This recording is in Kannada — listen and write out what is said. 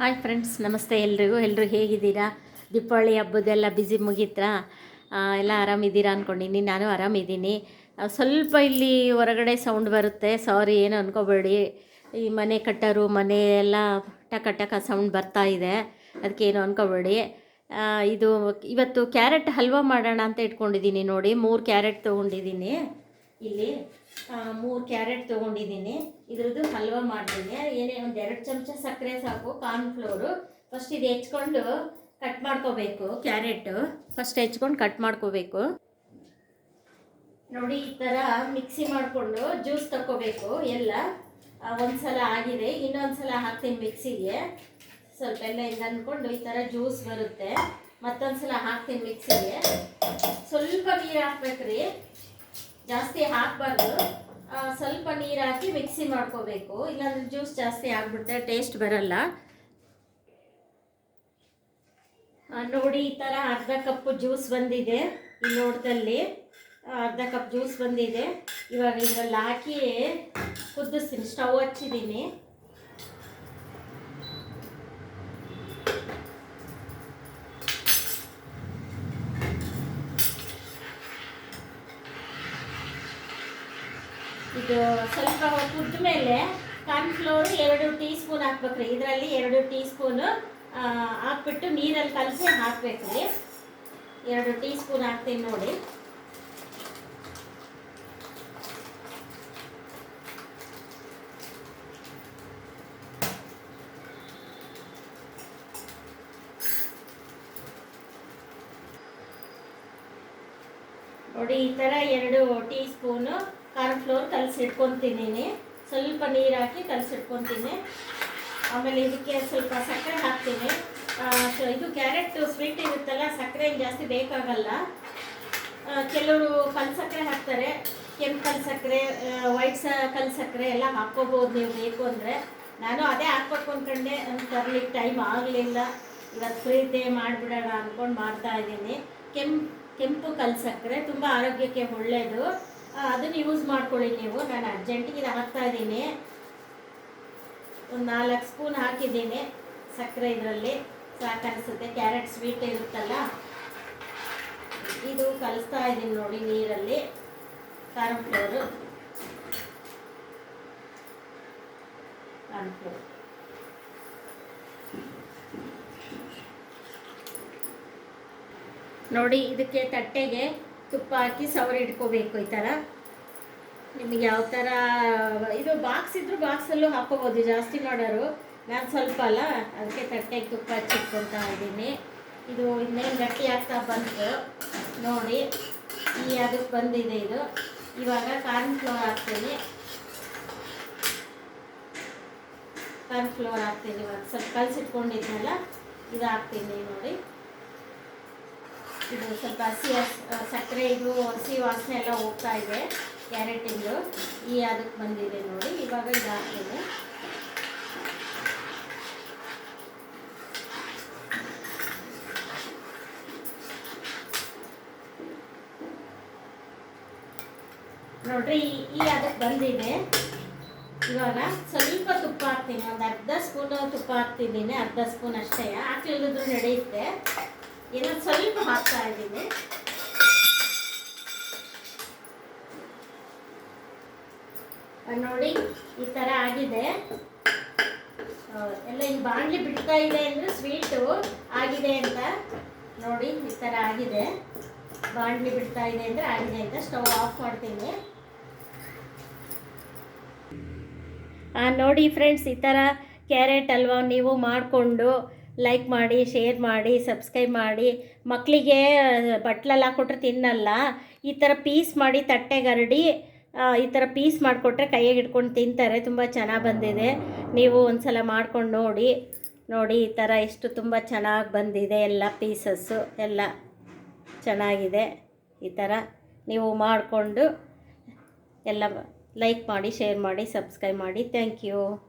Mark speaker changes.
Speaker 1: ಹಾಯ್ ಫ್ರೆಂಡ್ಸ್ ನಮಸ್ತೆ ಎಲ್ರಿಗೂ. ಎಲ್ಲರೂ ಹೇಗಿದ್ದೀರಾ? ದೀಪಾವಳಿ ಹಬ್ಬದೆಲ್ಲ ಬ್ಯುಸಿ ಮುಗಿತ್ರಾ? ಎಲ್ಲ ಆರಾಮಿದ್ದೀರಾ ಅಂದ್ಕೊಂಡಿನಿ ನಾನು ಆರಾಮಿದ್ದೀನಿ. ಸ್ವಲ್ಪ ಇಲ್ಲಿ ಹೊರಗಡೆ ಸೌಂಡ್ ಬರುತ್ತೆ. ಸಾರಿ ಏನು ಅನ್ಕೋಬೇಡಿ. ಈ ಮನೆ ಕಟ್ಟರು, ಮನೆ ಎಲ್ಲ ಟಕ ಟಕ ಸೌಂಡ್ ಬರ್ತಾ ಇದೆ. ಅದಕ್ಕೆ ಏನು ಅನ್ಕೋಬೇಡಿ. ಇದು ಇವತ್ತು ಕ್ಯಾರೆಟ್ ಹಲ್ವಾ ಮಾಡೋಣ ಅಂತ ಇಟ್ಕೊಂಡಿದ್ದೀನಿ ನೋಡಿ. ಮೂರು ಕ್ಯಾರೆಟ್ ತೊಗೊಂಡಿದ್ದೀನಿ. ಇಲ್ಲಿ ಮೂರು ಕ್ಯಾರೆಟ್ ತೊಗೊಂಡಿದ್ದೀನಿ. ಇದ್ರದ್ದು ಹಲ್ವಾ ಮಾಡ್ತೀನಿ. ಏನೇ ಒಂದು ಎರಡು ಚಮಚ ಸಕ್ಕರೆ ಸಾಕು ಕಾರ್ನ್ಫ್ಲೋರು ಫಸ್ಟ್ ಇದು ಹೆಚ್ಕೊಂಡು ಕಟ್ ಮಾಡ್ಕೋಬೇಕು, ಕ್ಯಾರೆಟು. ಫಸ್ಟ್ ಹೆಚ್ಕೊಂಡು ಕಟ್ ಮಾಡ್ಕೋಬೇಕು. ನೋಡಿ, ಈ ಥರ ಮಿಕ್ಸಿ ಮಾಡಿಕೊಂಡು ಜ್ಯೂಸ್ ತಗೋಬೇಕು ಎಲ್ಲ. ಒಂದ್ಸಲ ಆಗಿದೆ. ಇನ್ನೊಂದ್ಸಲ ಹಾಕ್ತೀನಿ ಮಿಕ್ಸಿಗೆ ಸ್ವಲ್ಪ ಎಲ್ಲ ಹಿಂಗೆ ಅಂದ್ಕೊಂಡು ಈ ಥರ ಜ್ಯೂಸ್ ಬರುತ್ತೆ. ಮತ್ತೊಂದ್ಸಲ ಹಾಕ್ತೀನಿ ಮಿಕ್ಸಿಗೆ ಸ್ವಲ್ಪ ನೀರು ಹಾಕ್ಬೇಕ್ರಿ. ಜಾಸ್ತಿ ಹಾಕಬಾರ್ದು. ಸ್ವಲ್ಪ ನೀರು ಹಾಕಿ ಮಿಕ್ಸಿ ಮಾಡ್ಕೋಬೇಕು. ಇಲ್ಲಾಂದ್ರೆ ಜ್ಯೂಸ್ ಜಾಸ್ತಿ ಆಗ್ಬಿಡುತ್ತೆ, ಟೇಸ್ಟ್ ಬರಲ್ಲ. ನೋಡಿ, ಈ ಥರ ಅರ್ಧ ಕಪ್ಪು ಜ್ಯೂಸ್ ಬಂದಿದೆ ಈ ಲೋಟದಲ್ಲಿ ಅರ್ಧ ಕಪ್ ಜ್ಯೂಸ್ ಬಂದಿದೆ. ಇವಾಗ ಇದರಲ್ಲಿ ಹಾಕಿ ಕುದಿಸ್ತೀನಿ, ಸ್ಟವ್ ಹಚ್ಚಿದ್ದೀನಿ. ಇದು ಸ್ವಲ್ಪ ಕುದ್ದ ಮೇಲೆ ಕಾರ್ನ್ಫ್ಲೋರ್ ಎರಡು ಟೀ ಸ್ಪೂನ್ ಹಾಕ್ಬೇಕ್ರಿ. ಇದರಲ್ಲಿ ಎರಡು ಟೀ ಸ್ಪೂನು ಹಾಕ್ಬಿಟ್ಟು ನೀರಲ್ಲಿ ಕಲಸಿ ಹಾಕ್ಬೇಕ್ರಿ. ಎರಡು ಟೀ ಸ್ಪೂನ್ ಹಾಕ್ತೀನಿ ನೋಡಿ. ನೋಡಿ, ಈ ಥರ ಎರಡು ಟೀ ಸ್ಪೂನು ಕಾರ್ನ್ಫ್ಲೋರ್ ಕಲಸಿಟ್ಕೊತೀನಿ ಸ್ವಲ್ಪ ನೀರು ಹಾಕಿ ಕಲಸಿಟ್ಕೊತೀನಿ. ಆಮೇಲೆ ಇದಕ್ಕೆ ಸ್ವಲ್ಪ ಸಕ್ಕರೆ ಹಾಕ್ತೀನಿ. ಇದು ಕ್ಯಾರೆಟ್ ಸ್ವೀಟ್ ಇರುತ್ತಲ್ಲ, ಸಕ್ಕರೆ ಜಾಸ್ತಿ ಬೇಕಾಗಲ್ಲ. ಕೆಲವರು ಕಲ್ ಸಕ್ಕರೆ ಹಾಕ್ತಾರೆ. ಕೆಂಪು ಕಲ್ಸಕ್ಕರೆ ವೈಟ್ ಸ, ಕಲ್ ಸಕ್ಕರೆ ಎಲ್ಲ ಹಾಕ್ಕೋಬೋದು ನೀವು ಬೇಕು ಅಂದರೆ. ನಾನು ಅದೇ ಹಾಕ್ಬೇಕು ಅಂದ್ಕೊಂಡೆ ತರ್ಲಿಕ್ಕೆ ಟೈಮ್ ಆಗಲಿಲ್ಲ. ಇವತ್ತು ಫ್ರೀ ಡೇ ಮಾಡಿಬಿಡೋಣ ಅಂದ್ಕೊಂಡು ಮಾಡ್ತಾ ಇದ್ದೀನಿ. ಕೆಂಪು ಕೆಂಪು ಕಲ್ ಸಕ್ಕರೆ ತುಂಬ ಆರೋಗ್ಯಕ್ಕೆ ಒಳ್ಳೆಯದು ಅದನ್ನು ಯೂಸ್ ಮಾಡ್ಕೊಳ್ಳಿ ನೀವು. ನಾನು ಅರ್ಜೆಂಟಿಗೆ ಹಾಕ್ತಾ ಇದ್ದೀನಿ. ಒಂದು ನಾಲ್ಕು ಸ್ಪೂನ್ ಹಾಕಿದ್ದೀನಿ ಸಕ್ಕರೆ ಇದರಲ್ಲಿ. ಸಾಕನಿಸುತ್ತೆ. ಕ್ಯಾರೆಟ್ ಸ್ವೀಟ್ ಇರುತ್ತಲ್ಲ? ಇದು ಕಲಿಸ್ತಾ ಇದ್ದೀನಿ ನೋಡಿ ನೀರಲ್ಲಿ. ಕಾರ್ನ್ಫ್ಲೋರು ಕಾರ್ನ್ಫ್ಲೋರ್ ನೋಡಿ ಇದಕ್ಕೆ ತಟ್ಟೆಗೆ ತುಪ್ಪ ಹಾಕಿ ಸವರಿ ಇಟ್ಕೋಬೇಕು, ಈ ಥರ ನಿಮಗೆ ಯಾವ ಥರ ಇದು ಬಾಕ್ಸ್ ಇದ್ದರೂ ಬಾಕ್ಸಲ್ಲೂ ಹಾಕ್ಕೋಬೋದು ಜಾಸ್ತಿ ಮಾಡೋರು. ನಾನು ಸ್ವಲ್ಪ ಅಲ್ಲ, ಅದಕ್ಕೆ ತಟ್ಟೆಗೆ ತುಪ್ಪ ಹಚ್ಚಿಟ್ಕೊತಾ ಇದ್ದೀನಿ. ಇದು ಇನ್ನೇನು ಗಟ್ಟಿ ಆಗ್ತಾ ಬಂತು, ನೋಡಿ. ಈ ಅದಕ್ಕೆ ಬಂದಿದೆ ಇದು. ಇವಾಗ ಕಾರ್ನ್ ಫ್ಲೋರ್ ಹಾಕ್ತೀನಿ. ಕಾರ್ನ್ ಫ್ಲೋರ್ ಹಾಕ್ತೀನಿ ಇವಾಗ. ಸ್ವಲ್ಪ ಕಲಸಿಟ್ಕೊಂಡಿದ್ನಲ್ಲ ಇದು ಹಾಕ್ತೀನಿ ನೋಡಿ. ಇದು ಸ್ವಲ್ಪ ಹಸಿ ಸಕ್ಕರೆ ಇದು ಹಸಿ ವಾಸನೆ ಎಲ್ಲ ಹೋಗ್ತಾ ಇದೆ. ಕ್ಯಾರೆಟಿಂದು. ಈ ಅದಕ್ಕೆ ಬಂದಿದೆ ನೋಡಿ. ಇವಾಗ ಇದು ಹಾಕ್ತೀನಿ. ನೋಡ್ರಿ, ಈ- ಅದಕ್ಕೆ ಬಂದಿದೆ. ಇವಾಗ ಸ್ವಲ್ಪ ತುಪ್ಪ ಹಾಕ್ತೀನಿ. ಒಂದು ಅರ್ಧ ಸ್ಪೂನ್ ತುಪ್ಪ ಹಾಕ್ತಿದ್ದೀನಿ. ಅರ್ಧ ಸ್ಪೂನ್ ಅಷ್ಟೇ. ಹಾಕಿಲ್ಲದ್ರು ನಡೆಯುತ್ತೆ. ಏನೋ ಸ್ವಲ್ಪ ಹಾಕ್ತಾ ಇದ್ದೀನಿ. ನೋಡಿ, ಈ ಥರ ಆಗಿದೆ. ಎಲ್ಲ ಈ ಬಾಣಲಿ ಬಿಡ್ತಾ ಇದೆ ಅಂದರೆ ಸ್ವೀಟು ಆಗಿದೆ ಅಂತ ನೋಡಿ, ಈ ಥರ ಆಗಿದೆ. ಬಾಣಲಿ ಬಿಡ್ತಾ ಇದೆ ಅಂದರೆ ಆಗಿದೆ ಅಂತ ಸ್ಟವ್ ಆಫ್ ಮಾಡ್ತೀನಿ. ನೋಡಿ ಫ್ರೆಂಡ್ಸ್ ಈ ಥರ ಕ್ಯಾರೆಟ್ ಅಲ್ವಾ ನೀವು ಮಾಡಿಕೊಂಡು ಲೈಕ್ ಮಾಡಿ ಶೇರ್ ಮಾಡಿ ಸಬ್ಸ್ಕ್ರೈಬ್ ಮಾಡಿ. ಮಕ್ಕಳಿಗೆ ಬಟ್ಲಲ್ಲಿ ಹಾಕ್ಕೊಟ್ರೆ ತಿನ್ನಲ್ಲ. ಈ ಥರ ಪೀಸ್ ಮಾಡಿ ತಟ್ಟೆಗೆ ಹರಡಿ ಈ ಥರ ಪೀಸ್ ಮಾಡಿಕೊಟ್ರೆ ಕೈಯಾಗೆ ಇಟ್ಕೊಂಡು ತಿಂತಾರೆ. ತುಂಬ ಚೆನ್ನಾಗಿ ಬಂದಿದೆ. ನೀವು ಒಂದು ಸಲ ಮಾಡ್ಕೊಂಡು ನೋಡಿ. ನೋಡಿ, ಈ ಥರ ಎಷ್ಟು ತುಂಬ ಚೆನ್ನಾಗಿ ಬಂದಿದೆ. ಎಲ್ಲ ಪೀಸಸ್ಸು ಎಲ್ಲ ಚೆನ್ನಾಗಿದೆ. ಈ ಥರ ನೀವು ಮಾಡಿಕೊಂಡು ಎಲ್ಲ ಲೈಕ್ ಮಾಡಿ ಶೇರ್ ಮಾಡಿ ಸಬ್ಸ್ಕ್ರೈಬ್ ಮಾಡಿ. Thank you